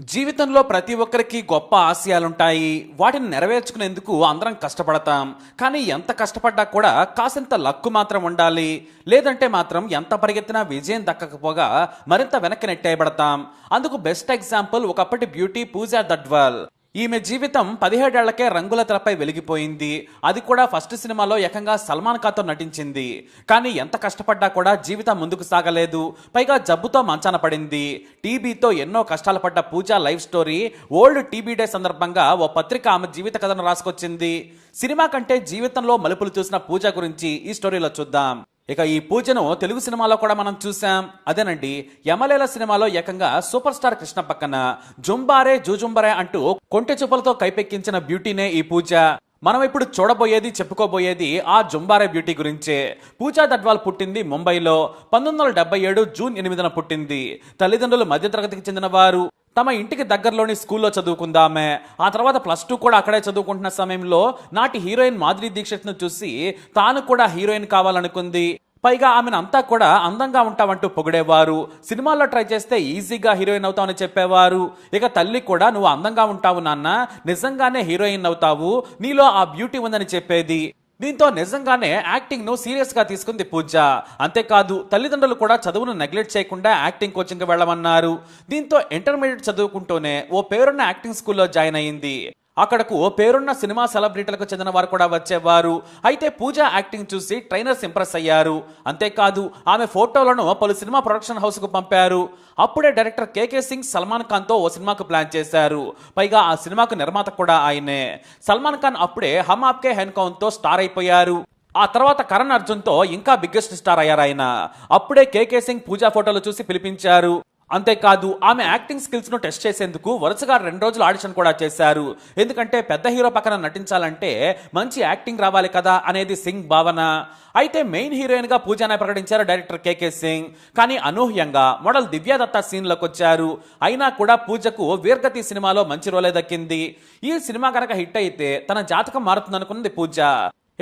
జీవితంలో ప్రతి ఒక్కరికి గొప్ప ఆశయాలుంటాయి. వాటిని నెరవేర్చుకునేందుకు అందరం కష్టపడతాం. కానీ ఎంత కష్టపడ్డా కూడా కాసింత లక్కు మాత్రం ఉండాలి. లేదంటే మాత్రం ఎంత పరిగెత్తినా విజయం దక్కకపోగా మరింత వెనక్కి నెట్టేయబడతాం. అందుకు బెస్ట్ ఎగ్జాంపుల్ ఒకప్పటి బ్యూటీ పూజా దడ్వాల్. ఈమె జీవితం పదిహేడేళ్ళకే రంగుల తెరపై వెలిగిపోయింది. అది కూడా ఫస్ట్ సినిమాలో ఏకంగా సల్మాన్ ఖాన్తో నటించింది. కానీ ఎంత కష్టపడ్డా కూడా జీవితం ముందుకు సాగలేదు. పైగా జబ్బుతో మంచాన పడింది. టీబీతో ఎన్నో కష్టాలు పడ్డ Pooja life story world TB day సందర్భంగా ఓ పత్రిక ఆమె జీవిత కథను రాసుకొచ్చింది. సినిమా కంటే జీవితంలో మలుపులు చూసిన పూజ గురించి ఈ స్టోరీలో చూద్దాం. ఇక ఈ పూజను తెలుగు సినిమాలో కూడా మనం చూసాం అదేనండి యమలేల సినిమాలో ఏకంగా సూపర్ స్టార్ కృష్ణ పక్కన జుంబారే జూజుంబరే అంటూ కొంటె చూపులతో కైపెక్కించిన బ్యూటీనే ఈ పూజ. మనం ఇప్పుడు చూడబోయేది చెప్పుకోబోయేది ఆ జుంబారే బ్యూటీ గురించే. పూజా దడ్వాల్ పుట్టింది ముంబైలో పంతొమ్మిది వందల డెబ్బై ఏడు జూన్ ఎనిమిదిన పుట్టింది. తల్లిదండ్రులు మధ్యతరగతికి చెందిన వారు తమ ఇంటికి దగ్గరలోని స్కూల్లో చదువుకుందామే. ఆ తర్వాత ప్లస్ టూ కూడా అక్కడే చదువుకుంటున్న సమయంలో నాటి హీరోయిన్ మాధురి దీక్షిత్ను చూసి తాను కూడా హీరోయిన్ కావాలనుకుంది. పైగా ఆమెను అంతా కూడా అందంగా ఉంటామంటూ పొగిడేవారు. సినిమాల్లో ట్రై చేస్తే ఈజీగా హీరోయిన్ అవుతావని చెప్పేవారు. ఇక తల్లి కూడా నువ్వు అందంగా ఉంటావు నాన్న నిజంగానే హీరోయిన్ అవుతావు. నీలో ఆ బ్యూటీ ఉందని చెప్పేది. దీంతో నిజంగానే యాక్టింగ్ను తీసుకుంది పూజ. అంతేకాదు తల్లిదండ్రులు కూడా చదువును నెగ్లెక్ట్ చేయకుండా యాక్టింగ్ కోచింగ్ వెళ్ళమన్నారు. దీంతో ఇంటర్మీడియట్ చదువుకుంటూనే ఓ పేరున్న యాక్టింగ్ స్కూల్లో జాయిన్ అయింది. అక్కడకు ఓ పేరున్న సినిమా సెలబ్రిటీలకు చెందిన వారు కూడా వచ్చేవారు. అయితే పూజ యాక్టింగ్ చూసి ట్రైనర్స్ ఇంప్రెస్ అయ్యారు. అంతేకాదు ఆమె ఫోటోలను పలు సినిమా ప్రొడక్షన్ హౌస్కు పంపారు. అప్పుడే డైరెక్టర్ కేకే సింగ్ సల్మాన్ ఖాన్తో ఓ సినిమాకు ప్లాన్ చేశారు. పైగా ఆ సినిమాకు నిర్మాత కూడా ఆయనే. సల్మాన్ ఖాన్ అప్పుడే హమ్ ఆప్కే హెన్కౌన్తో స్టార్ అయిపోయారు. ఆ తర్వాత కరణ్ అర్జున్తో ఇంకా బిగ్గెస్ట్ స్టార్ అయ్యారు ఆయన. అప్పుడే కేకే సింగ్ పూజా ఫోటోలు చూసి పిలిపించారు. అంతేకాదు ఆమె యాక్టింగ్ స్కిల్స్ను టెస్ట్ చేసేందుకు వరుసగా రెండు రోజులు ఆడిషన్ కూడా చేశారు. ఎందుకంటే పెద్ద హీరో పక్కన నటించాలంటే మంచి యాక్టింగ్ రావాలి కదా అనేది సింగ్ భావన. అయితే మెయిన్ హీరోయిన్గా పూజానే ప్రకటించారు డైరెక్టర్ కేకే సింగ్. కానీ అనూహ్యంగా మోడల్ దివ్యాదత్త సీన్ వచ్చారు. అయినా కూడా పూజకు వీర్గతి సినిమాలో మంచి రోలే దక్కింది. ఈ సినిమా కనుక హిట్ అయితే తన జాతకం మారుతుందనుకుంది పూజ.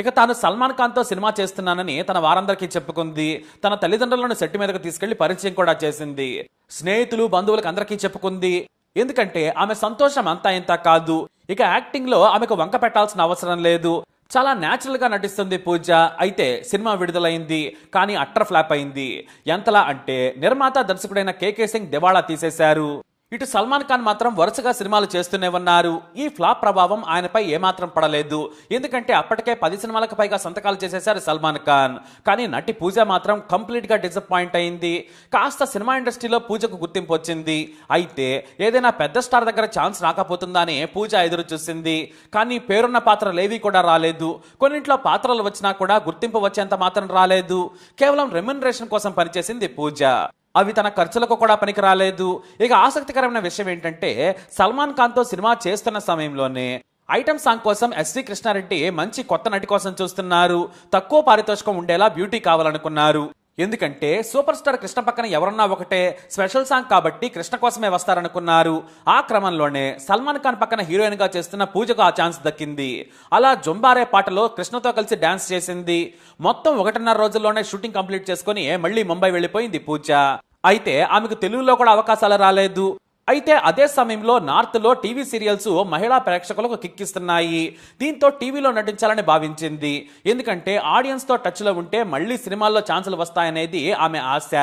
ఇక తాను సల్మాన్ ఖాన్తో సినిమా చేస్తున్నానని తన వారందరికీ చెప్పుకుంది. తన తల్లిదండ్రులను సెట్ మీదకు తీసుకెళ్ళి పరిచయం కూడా చేసింది. స్నేహితులు బంధువులకు అందరికీ చెప్పుకుంది. ఎందుకంటే ఆమె సంతోషం అంతా ఇంత కాదు. ఇక యాక్టింగ్లో ఆమెకు వంక పెట్టాల్సిన అవసరం లేదు. చాలా న్యాచురల్గా నటిస్తుంది పూజ. అయితే సినిమా విడుదలైంది. కానీ అట్టర్ ఫ్లాప్ అయింది. ఎంతలా అంటే నిర్మాత దర్శకుడైన కేకే సింగ్ దివాళా తీసేశారు. ఇటు సల్మాన్ ఖాన్ మాత్రం వరుసగా సినిమాలు చేస్తూనే ఉన్నారు. ఈ ఫ్లాప్ ప్రభావం ఆయనపై ఏమాత్రం పడలేదు. ఎందుకంటే అప్పటికే పది సినిమాలకు పైగా సంతకాలు చేసేశారు సల్మాన్ ఖాన్. కానీ నటి పూజ మాత్రం కంప్లీట్గా డిసప్పాయింట్ అయింది. కాస్త సినిమా ఇండస్ట్రీలో పూజకు గుర్తింపు వచ్చింది. అయితే ఏదైనా పెద్ద స్టార్ దగ్గర ఛాన్స్ రాకపోతుందా అని పూజ ఎదురు చూసింది. కానీ పేరున్న పాత్రలు ఏవి కూడా రాలేదు. కొన్నింట్లో పాత్రలు వచ్చినా కూడా గుర్తింపు వచ్చేంత మాత్రం రాలేదు. కేవలం రెమ్యునరేషన్ కోసం పనిచేసింది పూజ. అవి తన ఖర్చులకు కూడా పనికి రాలేదు ఇక ఆసక్తికరమైన విషయం ఏంటంటే సల్మాన్ ఖాన్తో సినిమా చేస్తున్న సమయంలోనే ఐటమ్ సాంగ్ కోసం ఎస్వి కృష్ణారెడ్డి మంచి కొత్త నటి కోసం చూస్తున్నారు. తక్కువ పారితోషికం ఉండేలా బ్యూటీ కావాలనుకున్నారు. ఎందుకంటే సూపర్ స్టార్ కృష్ణ పక్కన ఎవరన్నా ఒకటే స్పెషల్ సాంగ్ కాబట్టి కృష్ణ కోసమే వస్తారనుకున్నారు. ఆ క్రమంలోనే సల్మాన్ ఖాన్ పక్కన హీరోయిన్గా చేస్తున్న పూజకు ఆ ఛాన్స్ దక్కింది. అలా జొంబారే పాటలో కృష్ణతో కలిసి డ్యాన్స్ చేసింది. మొత్తం ఒకటిన్నర రోజుల్లోనే షూటింగ్ కంప్లీట్ చేసుకుని మళ్ళీ ముంబై వెళ్ళిపోయింది పూజ. అయితే ఆమెకు తెలుగులో కూడా అవకాశాలు రాలేదు. అయితే అదే సమయంలో నార్త్లో టీవీ సీరియల్స్ మహిళా ప్రేక్షకులకు కిక్కిస్తున్నాయి. దీంతో టీవీలో నటించాలని భావించింది. ఎందుకంటే ఆడియన్స్తో టచ్లో ఉంటే మళ్ళీ సినిమాల్లో ఛాన్సులు వస్తాయనేది ఆమె ఆశ.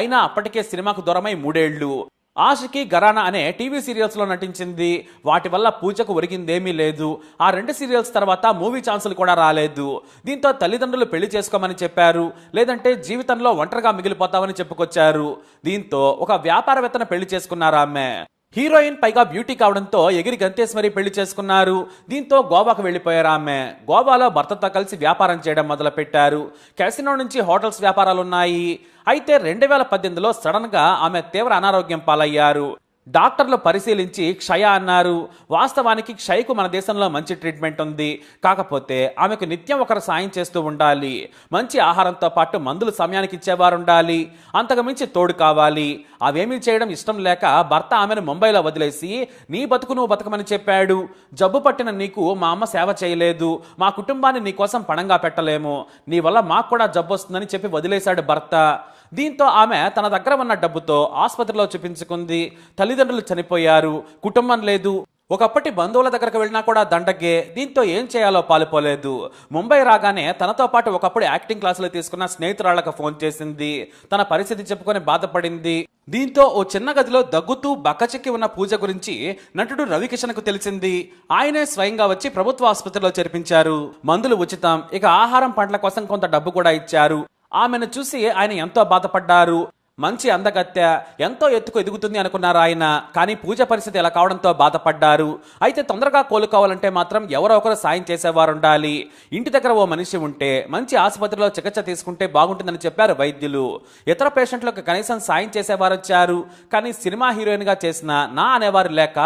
అయినా అప్పటికే సినిమాకు దూరమై మూడేళ్ళు. ఆషికి గరానా అనే టీవీ సీరియల్స్లో నటించింది. వాటి వల్ల పూజకు ఒరిగిందేమీ లేదు. ఆ రెండు సీరియల్స్ తర్వాత మూవీ ఛాన్సులు కూడా రాలేదు. దీంతో తల్లిదండ్రులు పెళ్ళి చేసుకోమని చెప్పారు. లేదంటే జీవితంలో ఒంటరిగా మిగిలిపోతామని చెప్పుకొచ్చారు. దీంతో ఒక వ్యాపారవేత్తన పెళ్ళి చేసుకున్నారు ఆమె హీరోయిన్ పైగా బ్యూటీ కావడంతో ఎగిరి గంతేశ్వరి పెళ్ళి చేసుకున్నారు. దీంతో గోవాకు వెళ్ళిపోయారు ఆమె. గోవాలో భర్తతో కలిసి వ్యాపారం చేయడం మొదలుపెట్టారు. క్యాసినో నుంచి హోటల్స్ వ్యాపారాలు ఉన్నాయి అయితే రెండు వేల పద్దెనిమిదిలో సడన్గా ఆమె తీవ్ర అనారోగ్యం పాలయ్యారు. డాక్టర్లు పరిశీలించి క్షయ అన్నారు. వాస్తవానికి క్షయకు మన దేశంలో మంచి ట్రీట్మెంట్ ఉంది. కాకపోతే ఆమెకు నిత్యం ఒకరు సాయం చేస్తూ ఉండాలి. మంచి ఆహారంతో పాటు మందులు సమయానికి ఇచ్చేవారు ఉండాలి అంతకుమించి తోడు కావాలి. అవేమీ చేయడం ఇష్టం లేక భర్త ఆమెను ముంబైలో వదిలేసి నీ బతుకు నువ్వు బతకమని చెప్పాడు. జబ్బు పట్టిన నీకు మా అమ్మ సేవ చేయలేదు. మా కుటుంబాన్ని నీ కోసం పణంగా పెట్టలేము. నీ వల్ల మాకు కూడా జబ్బు వస్తుందని చెప్పి వదిలేశాడు భర్త. దీంతో ఆమె తన దగ్గర ఉన్న డబ్బుతో ఆసుపత్రిలో చూపించుకుంది. తల్లిదండ్రులు చనిపోయారు. కుటుంబం లేదు. ఒకప్పటి బంధువుల దగ్గరకు వెళ్ళినా కూడా దండగే దీంతో ఏం చేయాలో పాలుపోలేదు. ముంబై రాగానే తనతో పాటు ఒకప్పుడు యాక్టింగ్ క్లాసులు తీసుకున్న స్నేహితురాళ్ళకు ఫోన్ చేసింది. తన పరిస్థితి చెప్పుకొని బాధపడింది. దీంతో ఓ చిన్న గదిలో దగ్గుతూ బక్కచెక్కి ఉన్న పూజ గురించి నటుడు రవికిషన్కు తెలిసింది. ఆయనే స్వయంగా వచ్చి ప్రభుత్వ ఆసుపత్రిలో చేర్పించారు. మందులు ఉచితం. ఇక ఆహారం పంటల కోసం కొంత డబ్బు కూడా ఇచ్చారు. ఆమెను చూసి ఆయన ఎంతో బాధపడ్డారు. మంచి అందగత్తె ఎంతో ఎత్తుకు ఎదుగుతుంది అనుకున్నారు ఆయన. కానీ పూజ పరిస్థితి ఎలా కావడంతో బాధపడ్డారు. అయితే తొందరగా కోలుకోవాలంటే మాత్రం ఎవరో ఒకరు సాయం చేసేవారు ఉండాలి ఇంటి దగ్గర ఓ మనిషి ఉంటే మంచి ఆసుపత్రిలో చికిత్స తీసుకుంటే బాగుంటుందని చెప్పారు వైద్యులు. ఇతర పేషెంట్లకు కనీసం సాయం చేసేవారు వచ్చారు కానీ సినిమా హీరోయిన్గా చేసిన నా అనేవారు లేక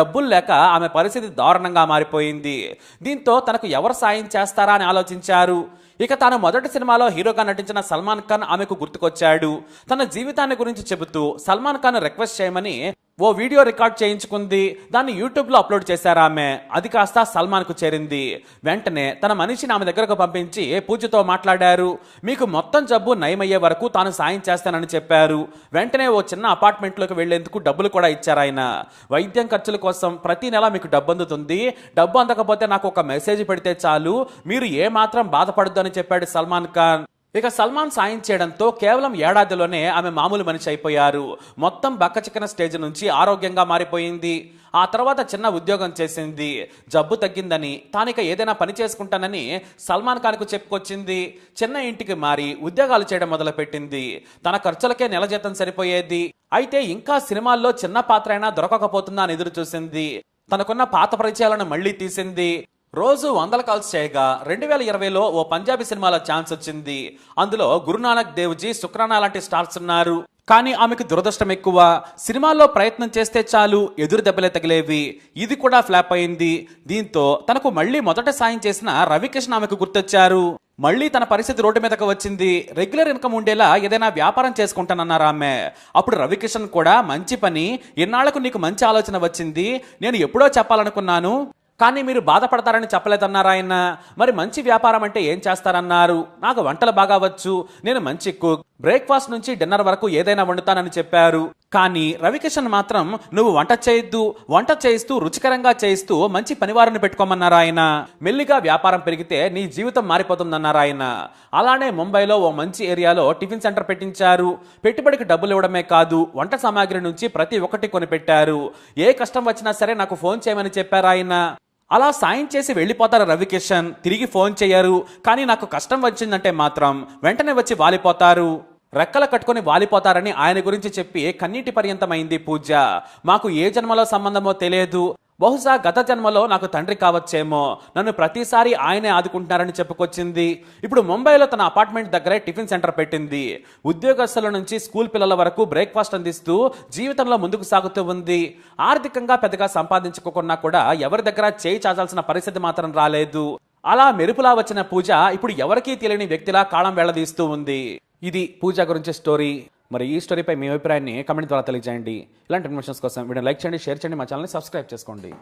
డబ్బులు లేక ఆమె పరిస్థితి దారుణంగా మారిపోయింది. దీంతో తనకు ఎవరు సాయం చేస్తారా అని ఆలోచించారు. ఇక తాను మొదటి సినిమాలో హీరోగా నటించిన సల్మాన్ ఖాన్ ఆమెకు గుర్తుకొచ్చాడు. తన జీవితాన్ని గురించి చెబుతూ సల్మాన్ ఖాన్ రిక్వెస్ట్ చేయమని ఓ వీడియో రికార్డ్ చేయించుకుంది దాన్ని యూట్యూబ్లో అప్లోడ్ చేశారు ఆమె. అది కాస్త సల్మాన్కు చేరింది. వెంటనే తన మనిషిని ఆమె దగ్గరకు పంపించి పూజతో మాట్లాడారు? మీకు మొత్తం జబ్బు నయమయ్యే వరకు తాను సాయం చేస్తానని చెప్పారు. వెంటనే ఓ చిన్న అపార్ట్మెంట్లోకి వెళ్ళేందుకు డబ్బులు కూడా ఇచ్చారు ఆయన. వైద్యం ఖర్చుల కోసం ప్రతి నెల మీకు డబ్బు అందుతుంది డబ్బు అందకపోతే నాకు ఒక మెసేజ్ పెడితే చాలు. మీరు ఏమాత్రం బాధపడద్దు అని చెప్పాడు సల్మాన్ ఖాన్. ఇక సల్మాన్ సాయం చేయడంతో కేవలం ఏడాదిలోనే ఆమె మామూలు మనిషి అయిపోయారు. మొత్తం బక్కచిక్కన స్టేజ్ నుంచి ఆరోగ్యంగా మారిపోయింది. ఆ తర్వాత చిన్న ఉద్యోగం చేసింది. జబ్బు తగ్గిందని తానిక ఏదైనా పని చేసుకుంటానని సల్మాన్ ఖాన్కు చెప్పుకొచ్చింది. చిన్న ఇంటికి మారి ఉద్యోగాలు చేయడం మొదలుపెట్టింది. తన ఖర్చులకే నెల జీతం సరిపోయేది. అయితే ఇంకా సినిమాల్లో చిన్న పాత్ర అయినా దొరకకపోతుందా అని ఎదురు చూసింది తనకున్న పాత పరిచయాలను మళ్ళీ తీసింది. రోజు వందల కాల్స్ చేయగా రెండు వేల ఇరవైలో ఓ పంజాబీ సినిమాలో ఛాన్స్ వచ్చింది. అందులో గురునానక్ దేవ్జీ శుక్రానా లాంటి స్టార్స్ ఉన్నారు. కానీ ఆమెకు దురదృష్టం ఎక్కువ. సినిమాల్లో ప్రయత్నం చేస్తే చాలు ఎదురు దెబ్బలే తగిలేవి. ఇది కూడా ఫ్లాప్ అయింది. దీంతో తనకు మళ్ళీ మొదట సాయం చేసిన రవికృష్ణ ఆమెకు గుర్తొచ్చారు. మళ్ళీ తన పరిస్థితి రోడ్డు మీదకు వచ్చింది. రెగ్యులర్ ఇన్కమ్ ఉండేలా ఏదైనా వ్యాపారం చేసుకుంటానన్నారు ఆమె. అప్పుడు రవికిషన్ కూడా మంచి పని. ఇన్నాళ్ళకు నీకు మంచి ఆలోచన వచ్చింది. నేను ఎప్పుడో చెప్పాలనుకున్నాను. కానీ మీరు బాధపడతారని చెప్పలేదన్నారు ఆయన? మరి మంచి వ్యాపారం అంటే ఏం చేస్తారన్నారు? నాకు వంటలు బాగా వచ్చు నేను మంచి కుక్ బ్రేక్ఫాస్ట్ నుంచి డిన్నర్ వరకు ఏదైనా వండుతానని చెప్పారు. కానీ రవికిషన్ మాత్రం నువ్వు వంట చేయొద్దు వంట చేయిస్తూ రుచికరంగా చేయిస్తూ మంచి పనివారిని పెట్టుకోమన్నారు ఆయన? మెల్లిగా వ్యాపారం పెరిగితే నీ జీవితం మారిపోతుందన్నారు ఆయన? అలానే ముంబైలో ఓ మంచి ఏరియాలో టిఫిన్ సెంటర్ పెట్టించారు. పెట్టుబడికి డబ్బులు ఇవ్వడమే కాదు వంట సామాగ్రి నుంచి ప్రతి ఒక్కటి కొనిపెట్టారు. ఏ కష్టం వచ్చినా సరే నాకు ఫోన్ చేయమని చెప్పారు ఆయన? అలా సాయం చేసి వెళ్ళిపోతారు రవికిషన్? తిరిగి ఫోన్ చేయరు. కానీ నాకు కష్టం వచ్చిందంటే మాత్రం వెంటనే వచ్చి వాలిపోతారు. రెక్కలు కట్టుకొని వాలిపోతారని ఆయన గురించి చెప్పి కన్నీటి పర్యంతమైంది పూజ. మాకు ఏ జన్మలో సంబంధమో తెలియదు. బహుశా గత జన్మలో నాకు తండ్రి కావచ్చేమో. నన్ను ప్రతిసారి ఆయనే ఆదుకుంటున్నారని చెప్పుకొచ్చింది. ఇప్పుడు ముంబైలో తన అపార్ట్మెంట్ దగ్గరే టిఫిన్ సెంటర్ పెట్టింది. ఉద్యోగస్తుల నుంచి స్కూల్ పిల్లల వరకు బ్రేక్ఫాస్ట్ అందిస్తూ జీవితంలో ముందుకు సాగుతూ ఉంది. ఆర్థికంగా పెద్దగా సంపాదించుకోకున్నా కూడా ఎవరి దగ్గర చేయి చాచాల్సిన పరిస్థితి మాత్రం రాలేదు. అలా మెరుపులా వచ్చిన పూజ ఇప్పుడు ఎవరికీ తెలియని వ్యక్తిలా కాలం వెళ్ళదీస్తూ ఉంది. ఇది పూజ గురించి స్టోరీ. మరి ఈ స్టోరీపై మీ అభిప్రాయాన్ని కమెంట్ ద్వారా తెలియజేయండి. ఇలాంటి ఇన్ఫర్మేషన్స్ కోసం వీడియో లైక్ చేయండి షేర్ చేయండి మా ఛానల్ని సబ్స్క్రైబ్ చేసుకోండి.